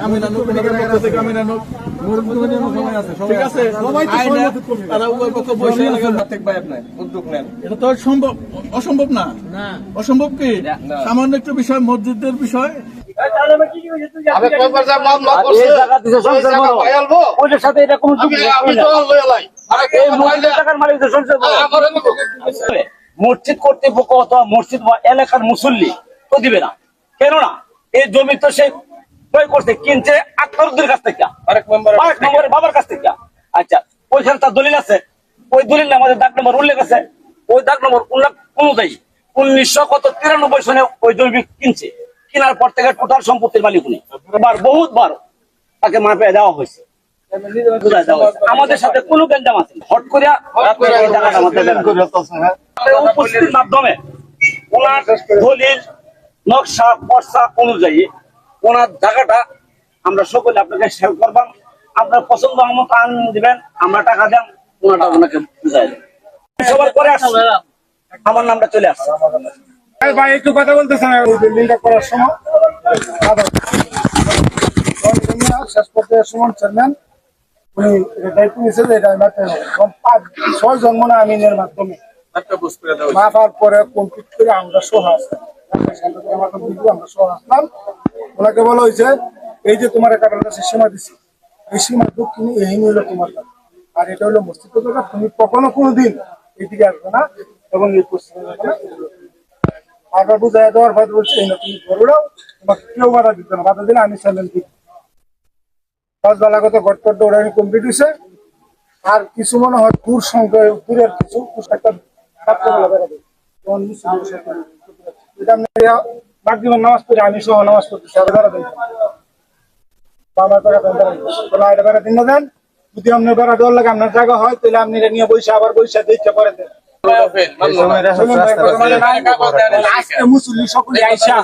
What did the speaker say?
আমিনানুক নানুক আমি নানুক ঠিক আছে? তারা উভয় পক্ষ বসে এলাকার প্রত্যেক ভাই আপনার উদ্যোগ নেন। এটা তো সম্ভব অসম্ভব না। অসম্ভব কি? সামান্য একটু বিষয় মসজিদের বিষয়। মসজিদ কর্তৃপক্ষ অথবা মসজিদ বা এলাকার মুসল্লি তো দিবে না। কেননা এই জমি তো সে ক্রয় করছে কিনছে আক্তারুদ্দের কাছ থেকে। আরেক মেম্বার পাঁচ নম্বরের বাবার কাছ থেকে। আচ্ছা ওইখানে তার দলিল আছে। ওই দলিল আমাদের দাগ নম্বর উল্লেখ আছে। ওই দাগ নম্বর উল্লেখ অনুযায়ী উনিশশো কত তিরানব্বই সনে ওই জমি কিনছে। কেনার পর থেকে টোটাল সম্পত্তির মালিক উনি। বার বহুত বার তাকে মাপে দেওয়া হয়েছে। আমাদের সাথে কোনো গেঞ্জাম আছে হট করে এই জায়গাটা আমাদের বের করে। এই উপস্থিতির মাধ্যমে ওনার দলিল নকশা পর্সা অনুযায়ী ওনার জায়গাটা আমরা সকলে আপনাকে শেয়ার করবাম। আপনার পছন্দ মতো আন দিবেন আমরা টাকা দেন ওনাটা ওনাকে বুঝাই দেন সবার করে আসছে। আমার নামটা চলে আসছে। ভাই একটু কথা বলতেছেন। বিল্ডিংটা করার সময়। শেষ করতে সুমন চেয়ারম্যান উনি এটা দায়িত্ব পাঁচ ছয় জন্ম না আমিনের মাধ্যমে। পরে কমপ্লিট করে আমরা সহ আসলাম। আমরা সহ আসলাম। ওনাকে বলা হয়েছে এই যে তোমার কাছে সীমা দিছি এই সীমা দক্ষিণে এই হলো তোমার। আর এটা হলো মসজিদ জায়গা তুমি কখনো কোনোদিন এদিকে আসবে না এবং এই পশ্চিমে বুঝাই দেওয়ার পর বলছে, এই তোমাকে কেউ বাধা দিতে না, বাধা দিলে আমি কমপ্লিট হয়েছে আর কিছু মনে হয় দূর সংখ্যায় দূরের কিছু একটা নামাজ পড়ে আমি সহ নামাজ পড়তেছি বেড়া দেন বেড়া দেন বলে, এটা বেড়া দিন দেন যদি আপনার বেড়া দেওয়ার লাগে আপনার জায়গা হয় তাহলে আপনি এটা নিয়ে বসে আবার বসে দেখতে পরে দেন সকলে আইসা।